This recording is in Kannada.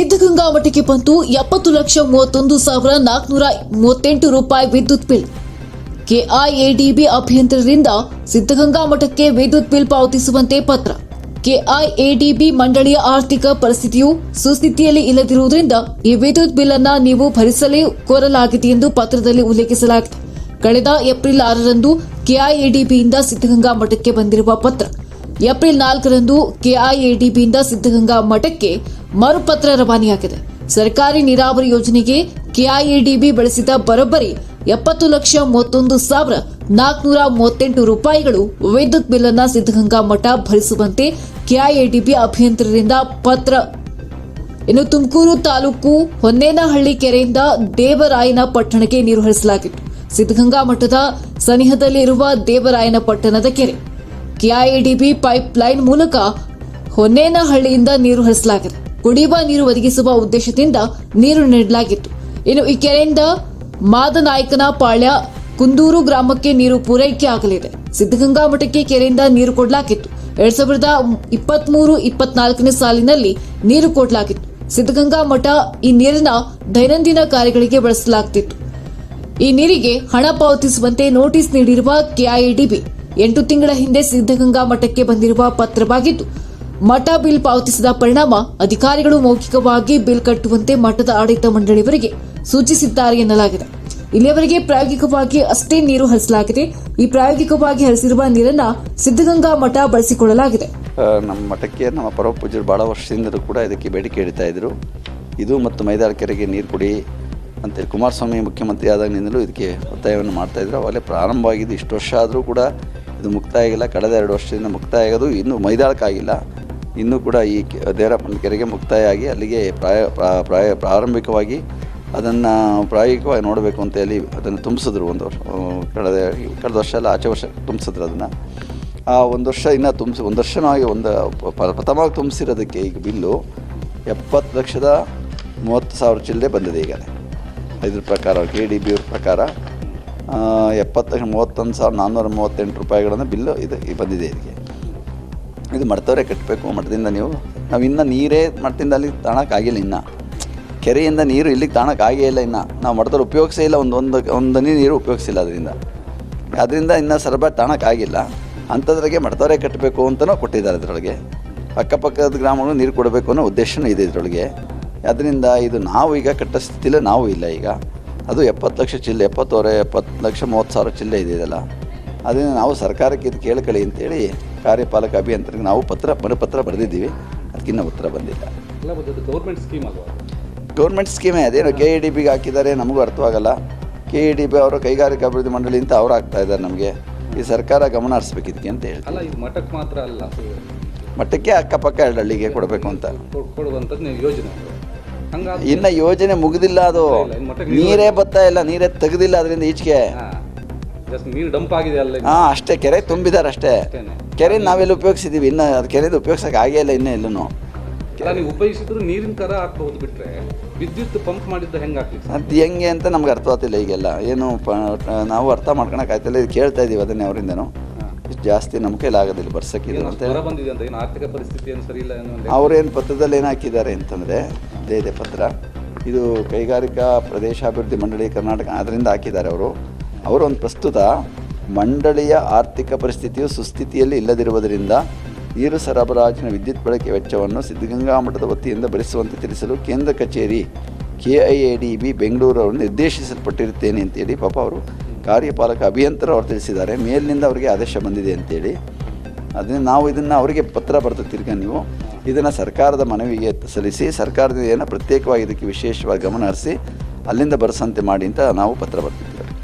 ಸಿದ್ಧಗಂಗಾ ಮಠಕ್ಕೆ ಬಂತು ಎಪ್ಪತ್ತು ಲಕ್ಷ ಮೂವತ್ತೊಂದು ಸಾವಿರ ನಾಲ್ಕುನೂರ ಮೂವತ್ತೆಂಟು ರೂಪಾಯಿ ವಿದ್ಯುತ್ ಬಿಲ್. ಕೆಐಎಡಿಬಿ ಅಭ್ಯಂತರದಿಂದ ಸಿದ್ಧಗಂಗಾ ಮಠಕ್ಕೆ ವಿದ್ಯುತ್ ಬಿಲ್ ಪಾವತಿಸುವಂತೆ ಪತ್ರ. ಕೆಐಎಡಿಬಿ ಮಂಡಳಿಯ ಆರ್ಥಿಕ ಪರಿಸ್ಥಿತಿಯು ಸುಸ್ಥಿತಿಯಲ್ಲಿ ಇಲ್ಲದಿರುವುದರಿಂದ ಈ ವಿದ್ಯುತ್ ಬಿಲ್ ಅನ್ನ ನೀವು ಭರಿಸಲೇ ಕೋರಲಾಗಿದೆ ಎಂದು ಪತ್ರದಲ್ಲಿ ಉಲ್ಲೇಖಿಸಲಾಗಿದೆ. ಕಳೆದ ಏಪ್ರಿಲ್ ಆರರಂದು ಕೆಐಎಡಿಬಿಯಿಂದ ಸಿದ್ಧಗಂಗಾ ಮಠಕ್ಕೆ ಬಂದಿರುವ ಪತ್ರ. ಏಪ್ರಿಲ್ ನಾಲ್ಕರಂದು ಕೆಐಎಡಿಬಿಯಿಂದ ಸಿದ್ಧಗಂಗಾ ಮಠಕ್ಕೆ ಮರುಪತ್ರ ರವಾನೆಯಾಗಿದೆ. ಸರ್ಕಾರಿ ನೀರಾವರಿ ಯೋಜನೆಗೆ ಕೆಐಎಡಿಬಿ ಬಳಸಿದ ಬರೋಬ್ಬರಿ ಎಪ್ಪತ್ತು ಲಕ್ಷ ಮೂವತ್ತೊಂದು ಸಾವಿರ ನಾಲ್ಕುನೂರ ಮೂವತ್ತೆಂಟು ರೂಪಾಯಿಗಳು ವಿದ್ಯುತ್ ಬಿಲ್ ಅನ್ನ ಸಿದ್ಧಗಂಗಾ ಮಠ ಭರಿಸುವಂತೆ ಕೆಐಎಡಿಬಿ ಅಭಿಯಂತರರಿಂದ ಪತ್ರ. ಇನ್ನು ತುಮಕೂರು ತಾಲೂಕು ಹೊನ್ನೇನಹಳ್ಳಿ ಕೆರೆಯಿಂದ ದೇವರಾಯನ ಪಟ್ಟಣಕ್ಕೆ ನೀರು ಹರಿಸಲಾಗಿತ್ತು. ಸಿದ್ಧಗಂಗಾ ಮಠದ ಸನಿಹದಲ್ಲಿರುವ ದೇವರಾಯನ ಪಟ್ಟಣದ ಕೆರೆ. ಕೆಐಡಿಬಿ ಪೈಪ್ ಲೈನ್ ಮೂಲಕ ಹೊನ್ನೇನಹಳ್ಳಿಯಿಂದ ನೀರು ಹರಿಸಲಾಗಿದೆ. ಕುಡಿಯುವ ನೀರು ಒದಗಿಸುವ ಉದ್ದೇಶದಿಂದ ನೀರು ನೀಡಲಾಗಿತ್ತು. ಇನ್ನು ಈ ಕೆರೆಯಿಂದ ಮಾದನಾಯಕನ ಪಾಳ್ಯ ಕುಂದೂರು ಗ್ರಾಮಕ್ಕೆ ನೀರು ಪೂರೈಕೆ ಆಗಲಿದೆ. ಸಿದ್ಧಗಂಗಾ ಮಠಕ್ಕೆ ಕೆರೆಯಿಂದ ನೀರು ಕೊಡಲಾಗಿತ್ತು. ಎರಡ್ ಸಾವಿರದ ಇಪ್ಪತ್ಮೂರು ಇಪ್ಪತ್ನಾಲ್ಕನೇ ಸಾಲಿನಲ್ಲಿ ನೀರು ಕೊಡಲಾಗಿತ್ತು. ಸಿದ್ಧಗಂಗಾ ಮಠ ಈ ನೀರನ್ನ ದೈನಂದಿನ ಕಾರ್ಯಗಳಿಗೆ ಬಳಸಲಾಗ್ತಿತ್ತು. ಈ ನೀರಿಗೆ ಹಣ ಪಾವತಿಸುವಂತೆ ನೋಟಿಸ್ ನೀಡಿರುವ ಕೆಐಡಿಬಿ ಎಂಟು ತಿಂಗಳ ಹಿಂದೆ ಸಿದ್ಧಗಂಗಾ ಮಠಕ್ಕೆ ಬಂದಿರುವ ಪತ್ರವಾಗಿದ್ದು, ಮಠ ಬಿಲ್ ಪಾವತಿಸಿದ ಪರಿಣಾಮ ಅಧಿಕಾರಿಗಳು ಮೌಖಿಕವಾಗಿ ಬಿಲ್ ಕಟ್ಟುವಂತೆ ಮಠದ ಆಡಳಿತ ಮಂಡಳಿಯವರಿಗೆ ಸೂಚಿಸಿದ್ದಾರೆ ಎನ್ನಲಾಗಿದೆ. ಇಲ್ಲಿಯವರೆಗೆ ಪ್ರಾಯೋಗಿಕವಾಗಿ ಅಷ್ಟೇ ನೀರು ಹರಿಸಲಾಗಿದೆ. ಈ ಪ್ರಾಯೋಗಿಕವಾಗಿ ಹರಿಸಿರುವ ನೀರನ್ನ ಸಿದ್ಧಗಂಗಾ ಮಠ ಬಳಸಿಕೊಳ್ಳಲಾಗಿದೆ. ನಮ್ಮ ಮಠಕ್ಕೆ ನಮ್ಮ ಪರಮಪೂಜರು ಬಹಳ ವರ್ಷದಿಂದಲೂ ಕೂಡ ಇದಕ್ಕೆ ಬೇಡಿಕೆ ಇಡ್ತಾ ಇದ್ದರು ಇದು ಮತ್ತು ಮೈದಾಳ ಕೆರೆಗೆ ನೀರು ಕೊಡಿ ಅಂತೇಳಿ ಕುಮಾರಸ್ವಾಮಿ ಮುಖ್ಯಮಂತ್ರಿ ಆದಾಗಿನಿಂದಲೂ ಇದಕ್ಕೆ ಒತ್ತಾಯವನ್ನು ಮಾಡ್ತಾ ಇದ್ರು. ಅವಾಗಲೇ ಪ್ರಾರಂಭವಾಗಿದ್ದು ಇಷ್ಟು ವರ್ಷ ಆದರೂ ಕೂಡ ಇದು ಮುಕ್ತಾಯ ಆಗಿಲ್ಲ ಕಳೆದ ಎರಡು ವರ್ಷದಿಂದ ಮುಕ್ತಾಯ ಆಗೋದು ಇನ್ನೂ ಮೈದಾಳಕ್ಕಾಗಿಲ್ಲ. ಇನ್ನೂ ಕೂಡ ಈ ದೇವರಪ್ಪನ ಕೆರೆಗೆ ಮುಕ್ತಾಯ ಆಗಿ ಅಲ್ಲಿಗೆ ಪ್ರಾಯ, ಪ್ರಾ- ಪ್ರಾಯ, ಪ್ರಾರಂಭಿಕವಾಗಿ ಅದನ್ನು ಪ್ರಾಯೋಗಿಕವಾಗಿ ನೋಡಬೇಕು ಅಂತ ಹೇಳಿ ಅದನ್ನು ತುಂಬಿಸಿದ್ರು ಒಂದು ವರ್ಷ ಕಳೆದ ಕಳೆದ ವರ್ಷ ಎಲ್ಲ ಆಚೆ ವರ್ಷ ತುಂಬಿಸಿದ್ರು ಅದನ್ನು. ಆ ಒಂದು ವರ್ಷ ಇನ್ನೂ ತುಂಬಿಸಿ, ಒಂದು ವರ್ಷನಾಗಿ ಒಂದು ಪ್ರಥಮವಾಗಿ ತುಂಬಿಸಿರೋದಕ್ಕೆ ಈಗ ಬಿಲ್ಲು ಎಪ್ಪತ್ತು ಲಕ್ಷದ ಮೂವತ್ತು ಸಾವಿರ ಚಿಲ್ಲರೆ ಬಂದಿದೆ ಈಗ ಇದ್ರ ಪ್ರಕಾರ ಕೆ ಡಿ ಬಿ ಪ್ರಕಾರ. ಎಪ್ಪತ್ತು, ಮೂವತ್ತೊಂದು ಸಾವಿರದ ನಾನ್ನೂರ ಮೂವತ್ತೆಂಟು ರೂಪಾಯಿಗಳನ್ನು ಬಿಲ್ಲು ಇದು ಬಂದಿದೆ ಇದಕ್ಕೆ. ಇದು ಮಠದವರೇ ಕಟ್ಟಬೇಕು ಮಠದಿಂದ ನೀವು. ನಾವು ಇನ್ನೂ ನೀರೇ ಮಠದಿಂದ ಅಲ್ಲಿ ತಾಣಕ್ಕಾಗಿಲ್ಲ ಇನ್ನು. ಕೆರೆಯಿಂದ ನೀರು ಇಲ್ಲಿಗೆ ತಾಣಕ್ಕಾಗೇ ಇಲ್ಲ ಇನ್ನು. ನಾವು ಮಠದವ್ರು ಉಪಯೋಗಿಸೇ ಇಲ್ಲ, ಒಂದು ಒಂದು ನೀರು ಉಪಯೋಗಿಸಿಲ್ಲ ಅದರಿಂದ. ಅದರಿಂದ ಇನ್ನೂ ಸರಬರಾಜು ತಾಣಕ್ಕಾಗಿಲ್ಲ ಅಂಥದ್ರಾಗೆ ಮಠದವರೇ ಕಟ್ಟಬೇಕು ಅಂತಲೂ ಕೊಟ್ಟಿದ್ದಾರೆ ಇದರೊಳಗೆ. ಅಕ್ಕಪಕ್ಕದ ಗ್ರಾಮಗಳು ನೀರು ಕೊಡಬೇಕು ಅನ್ನೋ ಉದ್ದೇಶನೂ ಇದೆ ಇದರೊಳಗೆ. ಅದರಿಂದ ಇದು ನಾವು ಈಗ ಕಟ್ಟೋ ಸ್ಥಿತಿಲೇ ನಾವು ಇಲ್ಲ ಈಗ. ಅದು ಎಪ್ಪತ್ತು ಲಕ್ಷ ಚಿಲ್ಲೆ ಎಪ್ಪತ್ತುವರೆ ಎಪ್ಪತ್ತು ಲಕ್ಷ ಮೂವತ್ತು ಸಾವಿರ ಚಿಲ್ಲೆ ಇದೆ ಅದನ್ನು ಅದರಿಂದ ನಾವು ಸರ್ಕಾರಕ್ಕೆ ಇದು ಕೇಳ್ಕೊಳ್ಳಿ ಅಂತೇಳಿ ಕಾರ್ಯಪಾಲಕ ಅಭಿಯಂತರಿಗೆ ನಾವು ಪತ್ರ ಮರುಪತ್ರ ಬರೆದಿದ್ದೀವಿ. ಅದಕ್ಕಿನ್ನ ಉತ್ತರ ಬಂದಿಲ್ಲ. ಗೌರ್ಮೆಂಟ್ ಸ್ಕೀಮ್ ಅಲ್ವಾ? ಗೌರ್ಮೆಂಟ್ ಸ್ಕೀಮೇ ಅದೇನು ಕೆ ಇ ಡಿ ಬಿಗೆ ಹಾಕಿದ್ದಾರೆ ನಮಗೂ ಅರ್ಥವಾಗಲ್ಲ. ಕೆ ಇ ಡಿ ಬಿ ಅವರು ಕೈಗಾರಿಕಾ ಅಭಿವೃದ್ಧಿ ಮಂಡಳಿ ಅಂತ ಅವ್ರು ಆಗ್ತಾ ಇದ್ದಾರೆ ನಮಗೆ. ಈ ಸರ್ಕಾರ ಗಮನ ಹರಿಸ್ಬೇಕು ಇದಕ್ಕೆ ಅಂತ ಹೇಳಿ ಅಲ್ಲ ಇದು ಮಠಕ್ಕೆ ಮಾತ್ರ ಅಲ್ಲ ಮಠಕ್ಕೆ ಅಕ್ಕಪಕ್ಕ ಎರಡು ಹಳ್ಳಿಗೆ ಕೊಡಬೇಕು ಅಂತ. ಕೊಡ್- ಕೊಡುವಂಥದ್ದು ಯೋಜನೆ. ಇನ್ನು ಯೋಜನೆ ಮುಗಿದಿಲ್ಲ ಅದು ನೀರು- ಬತ್ತಾ ಇಲ್ಲ ನೀರೇ ತೆಗೆದಿಲ್ಲ ಅದರಿಂದ ಈಚೆಗೆ ನೀರು ಡಂಪ್ ಆಗಿದೆ ಅಲ್ಲ ಇನ್ನು. ಹಾಂ ಅಷ್ಟೇ ಕೆರೆ ತುಂಬಿದ್ದಾರೆ ಅಷ್ಟೇ. ಕೆರೆ ನಾವೆಲ್ಲ ಉಪಯೋಗಿಸಿದ್ದೀವಿ ಇನ್ನು ಅದು ಕೆರೆದು ಉಪಯೋಗಿಸೋಕೆ ಆಗೇ ಇಲ್ಲ ಇನ್ನೂ ಎಲ್ಲೂ ನೀವು ಉಪಯೋಗಿಸಿದ್ರು ನೀರಿನ ತರ ಹಾಕ್ಬಹುದು ಬಿಟ್ರೆ ವಿದ್ಯುತ್ ಪಂಪ್ ಮಾಡಿದ್ದು ಹೆಂಗೆ ಸಾಧ್ಯ? ಅದು ಹೆಂಗೆ ಅಂತ ನಮ್ಗೆ ಅರ್ಥವಾಗ್ತಿಲ್ಲ ಈಗೆಲ್ಲ ಏನು ಪ ನಾವು ಅರ್ಥ ಮಾಡ್ಕೊಳಕ್ಕೆ ಆಯ್ತಲ್ಲ ಇದು ಕೇಳ್ತಾ ಇದೀವಿ ಅದನ್ನೇ ಅವರಿಂದನೂ. ಇಷ್ಟು ಜಾಸ್ತಿ ನಮ್ಮ ಲಾಗದಿಲ್ಲ ಆಗೋದಿಲ್ಲ ಬರ್ಸಕ್ಕಿಲ್ಲ. ಏನು ಅಂತ ಜ್ವರ ಬಂದಿದೆ ಅಂತ ಏನು ಆರ್ಥಿಕ ಪರಿಸ್ಥಿತಿ ಏನು ಸರಿ ಇಲ್ಲ ಏನೋ ಒಂದು ಅವ್ರೇನು ಪತ್ರದಲ್ಲಿ ಏನು ಹಾಕಿದ್ದಾರೆ ಅಂತಂದರೆ ಇದೇ ಇದೆ ಪತ್ರ. ಇದು ಕೈಗಾರಿಕಾ ಪ್ರದೇಶಾಭಿವೃದ್ಧಿ ಮಂಡಳಿ ಕರ್ನಾಟಕ ಅದರಿಂದ ಹಾಕಿದ್ದಾರೆ ಅವರು. ಅವರು ಒಂದು ಪ್ರಸ್ತುತ ಮಂಡಳಿಯ ಆರ್ಥಿಕ ಪರಿಸ್ಥಿತಿಯು ಸುಸ್ಥಿತಿಯಲ್ಲಿ ಇಲ್ಲದಿರುವುದರಿಂದ ನೀರು ಸರಬರಾಜಿನ ವಿದ್ಯುತ್ ಬಳಕೆ ವೆಚ್ಚವನ್ನು ಸಿದ್ಧಗಂಗಾ ಮಠದ ವತಿಯಿಂದ ಭರಿಸುವಂತೆ ತಿಳಿಸಲು ಕೇಂದ್ರ ಕಚೇರಿ K I A D B ಬೆಂಗಳೂರವರು ನಿರ್ದೇಶಿಸಲ್ಪಟ್ಟಿರುತ್ತೇನೆ ಅಂತೇಳಿ ಪಾಪ ಅವರು ಕಾರ್ಯಪಾಲಕ ಅಭಿಯಂತರ ಅವರು ತಿಳಿಸಿದ್ದಾರೆ. ಮೇಲಿನಿಂದ ಅವರಿಗೆ ಆದೇಶ ಬಂದಿದೆ ಅಂತೇಳಿ. ಅದನ್ನು ನಾವು ಇದನ್ನು ಅವರಿಗೆ ಪತ್ರ ಬರೆದು ತಿರ್ಗ ನೀವು ಇದನ್ನು ಸರ್ಕಾರದ ಮನವಿಗೆ ಸಲ್ಲಿಸಿ, ಸರ್ಕಾರದಿಂದ ಏನೋ ಪ್ರತ್ಯೇಕವಾಗಿ ಇದಕ್ಕೆ ವಿಶೇಷವಾಗಿ ಗಮನ ಹರಿಸಿ, ಅಲ್ಲಿಂದ ಬರೆಸಂತೆ ಮಾಡಿ ಅಂತ ನಾವು ಪತ್ರ ಬರ್ತಿದ್ದೇವೆ